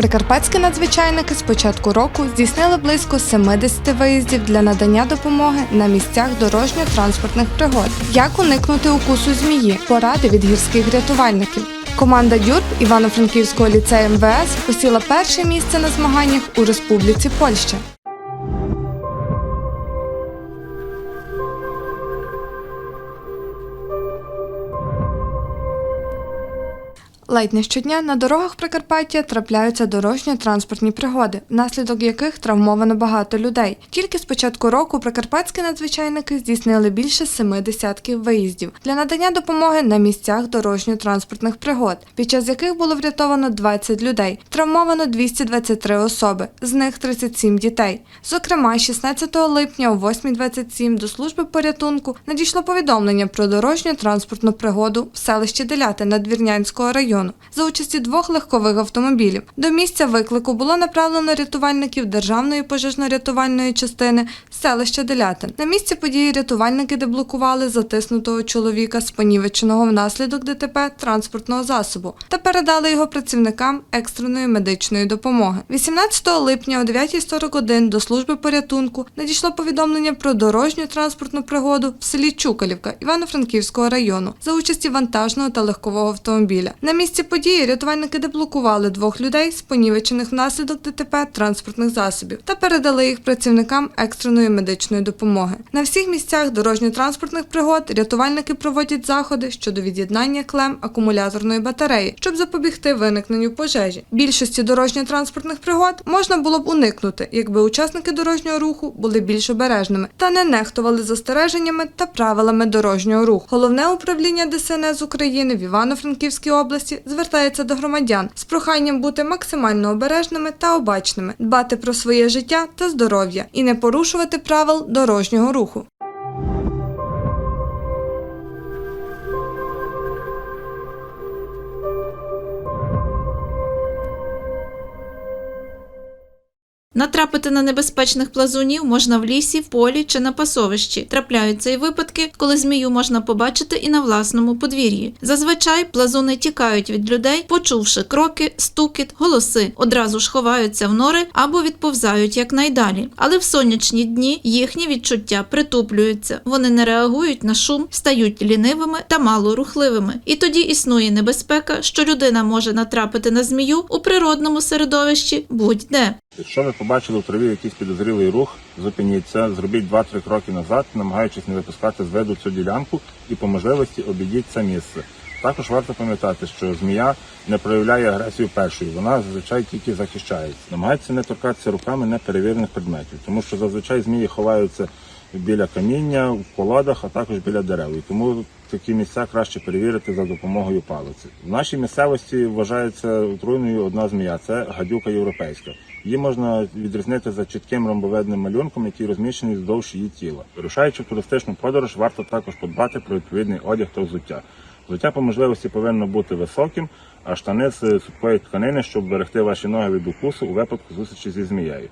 Прикарпатські надзвичайники з початку року здійснили близько 70 виїздів для надання допомоги на місцях дорожньо-транспортних пригод. Як уникнути укусу змії? Поради від гірських рятувальників. Команда Дюрб Івано-Франківського ліцею МВС посіла перше місце на змаганнях у Республіці Польща. Ледь не щодня на дорогах Прикарпаття трапляються дорожньо-транспортні пригоди, внаслідок яких травмовано багато людей. Тільки з початку року прикарпатські надзвичайники здійснили більше семи десятків виїздів для надання допомоги на місцях дорожньо-транспортних пригод, під час яких було врятовано 20 людей, травмовано 223 особи, з них 37 дітей. Зокрема, 16 липня о 8.27 до служби порятунку надійшло повідомлення про дорожньо-транспортну пригоду в селищі Деляти Надвірнянського району за участі двох легкових автомобілів. До місця виклику було направлено рятувальників Державної пожежно-рятувальної частини селища Делятин. На місці події рятувальники деблокували затиснутого чоловіка з понівеченого внаслідок ДТП транспортного засобу та передали його працівникам екстреної медичної допомоги. 18 липня о 9.41 до служби порятунку надійшло повідомлення про дорожню транспортну пригоду в селі Чукалівка Івано-Франківського району за участі вантажного та легкового автомобіля. На місці події рятувальники деблокували двох людей з понівечених внаслідок ДТП транспортних засобів та передали їх працівникам екстреної медичної допомоги. На всіх місцях дорожньо-транспортних пригод рятувальники проводять заходи щодо від'єднання клем акумуляторної батареї, щоб запобігти виникненню пожежі. Більшості дорожньо-транспортних пригод можна було б уникнути, якби учасники дорожнього руху були більш обережними та не нехтували застереженнями та правилами дорожнього руху. Головне управління ДСНС України в Івано-Франківській області звертається до громадян з проханням бути максимально обережними та обачними, дбати про своє життя та здоров'я і не порушувати правил дорожнього руху. Натрапити на небезпечних плазунів можна в лісі, в полі чи на пасовищі. Трапляються і випадки, коли змію можна побачити і на власному подвір'ї. Зазвичай плазуни тікають від людей, почувши кроки, стукіт, голоси, одразу ж ховаються в нори або відповзають якнайдалі. Але в сонячні дні їхні відчуття притуплюються. Вони не реагують на шум, стають лінивими та малорухливими. І тоді існує небезпека, що людина може натрапити на змію у природному середовищі будь-де. Якщо ви побачили в траві якийсь підозрілий рух, зупиніться, зробіть 2-3 кроки назад, намагаючись не випускати з виду цю ділянку і по можливості обійдіть це місце. Також варто пам'ятати, що змія не проявляє агресію першою, вона зазвичай тільки захищається. Намагається не торкатися руками неперевірених предметів, тому що зазвичай змії ховаються біля каміння, в колодах, а також біля дерев. І тому такі місця краще перевірити за допомогою палиці. В нашій місцевості вважається отруйною одна змія це гадюка європейська. Її можна відрізнити за чітким ромбовидним малюнком, який розміщений вздовж її тіла. Вирушаючи туристичну подорож, варто також подбати про відповідний одяг та взуття. Взуття по можливості повинно бути високим, а штани з сухої тканини, щоб берегти ваші ноги від укусу у випадку зустрічі зі змією.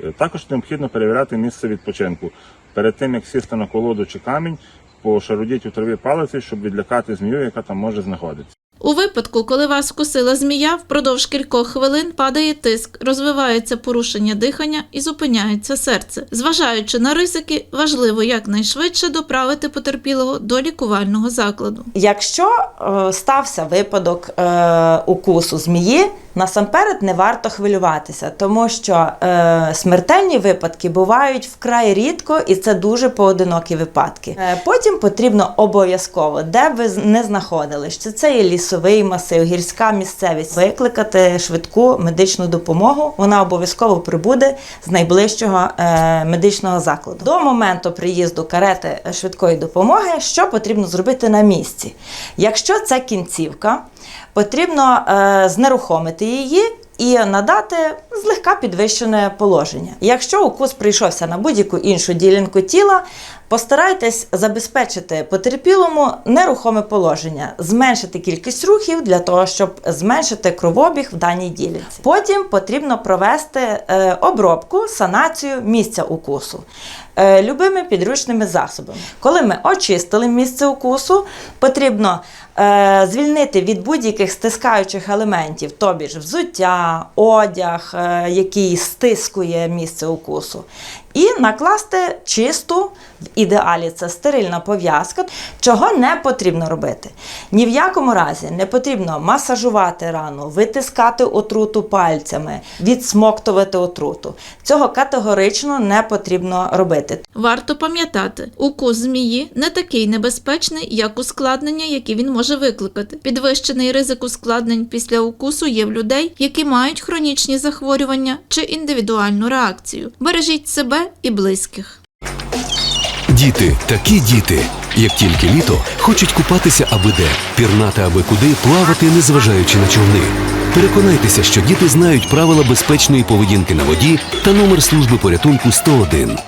Е, Також необхідно перевіряти місце відпочинку. Перед тим як сісти на колоду чи камінь, пошарудіть у траві палиці, щоб відлякати змію, яка там може знаходитися. У випадку, коли вас вкусила змія, впродовж кількох хвилин падає тиск, розвивається порушення дихання і зупиняється серце. Зважаючи на ризики, важливо якнайшвидше доправити потерпілого до лікувального закладу. Якщо е, стався випадок е, укусу змії, насамперед не варто хвилюватися, тому що е, смертельні випадки бувають вкрай рідко, і це дуже поодинокі випадки. Е, потім потрібно обов'язково, де ви не знаходились, чи це є лісовий масив, гірська місцевість, викликати швидку медичну допомогу. Вона обов'язково прибуде з найближчого е, медичного закладу. До моменту приїзду карети швидкої допомоги, що потрібно зробити на місці? Якщо це кінцівка, потрібно е, знерухомити її. І надати злегка підвищене положення. Якщо укус прийшовся на будь-яку іншу ділянку тіла, Постарайтесь забезпечити потерпілому нерухоме положення, зменшити кількість рухів для того, щоб зменшити кровообіг в даній ділянці. Потім потрібно провести е, обробку, санацію місця укусу. е, Любими підручними засобами. Коли ми очистили місце укусу, потрібно е, звільнити від будь-яких стискаючих елементів, тобі ж взуття, одяг, який стискує місце укусу, і накласти чисту, в ідеалі це стерильна пов'язка, чого не потрібно робити. Ні в якому разі не потрібно масажувати рану, витискати отруту пальцями, відсмоктувати отруту. Цього категорично не потрібно робити. Варто пам'ятати, укус змії не такий небезпечний, як ускладнення, які він може викликати. Підвищений ризик ускладнень після укусу є в людей, які мають хронічні захворювання чи індивідуальну реакцію. Бережіть себе і близьких. Діти, такі діти. Як тільки літо, хочуть купатися аби де, пірнати аби куди, плавати, незважаючи на човни. Переконайтеся, що діти знають правила безпечної поведінки на воді та номер служби порятунку 101.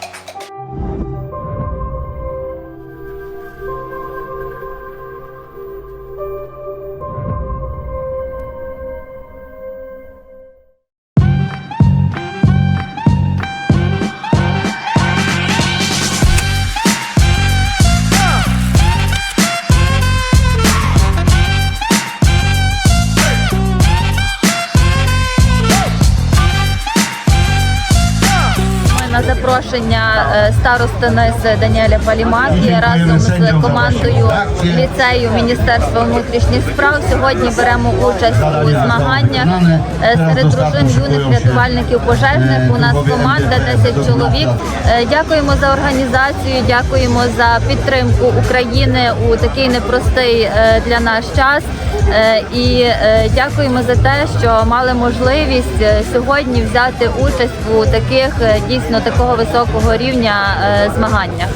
Запрошення е, старости НИС Даніеля Палімаки разом з командою ліцею Міністерства внутрішніх справ сьогодні беремо участь у змаганнях е, серед дружин юних рятувальників пожежних. У нас команда 10 чоловік. Е, Дякуємо за організацію, дякуємо за підтримку України у такий непростий для нас час. Е, І е, дякуємо за те, що мали можливість е, сьогодні взяти участь у таких дійсно такого високого рівня змаганнях.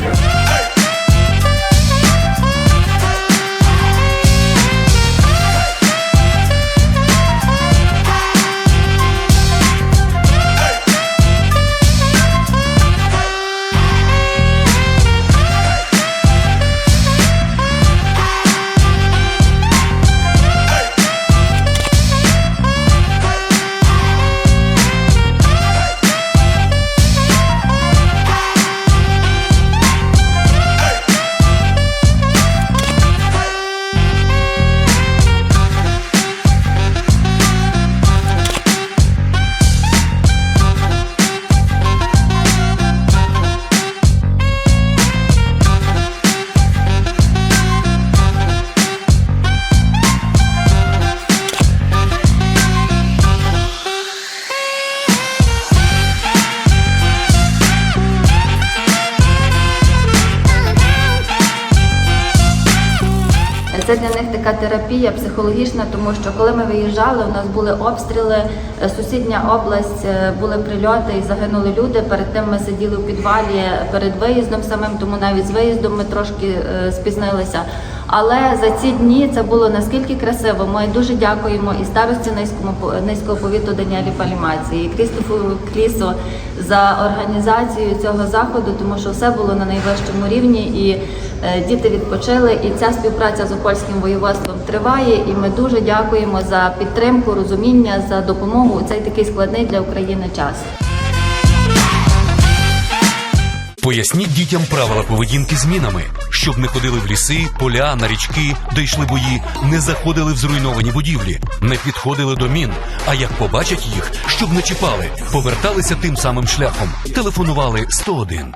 Така терапія психологічна, тому що коли ми виїжджали, у нас були обстріли, е, сусідня область, е, були прильоти і загинули люди. Перед тим ми сиділи у підвалі перед виїздом самим, тому навіть з виїздом ми трошки е, спізнилися. Але за ці дні це було наскільки красиво. Ми дуже дякуємо і старості низькому низького повіту Даніелі Палімаці, і Крістофу Клісу за організацію цього заходу, тому що все було на найвищому рівні і е, діти відпочили. І ця співпраця з Опольським воєводством триває. І ми дуже дякуємо за підтримку, розуміння, за допомогу у цей такий складний для України час. Поясніть дітям правила поведінки з мінами, щоб не ходили в ліси, поля, на річки, де йшли бої, не заходили в зруйновані будівлі, не підходили до мін. А як побачать їх, щоб не чіпали, поверталися тим самим шляхом, телефонували 101.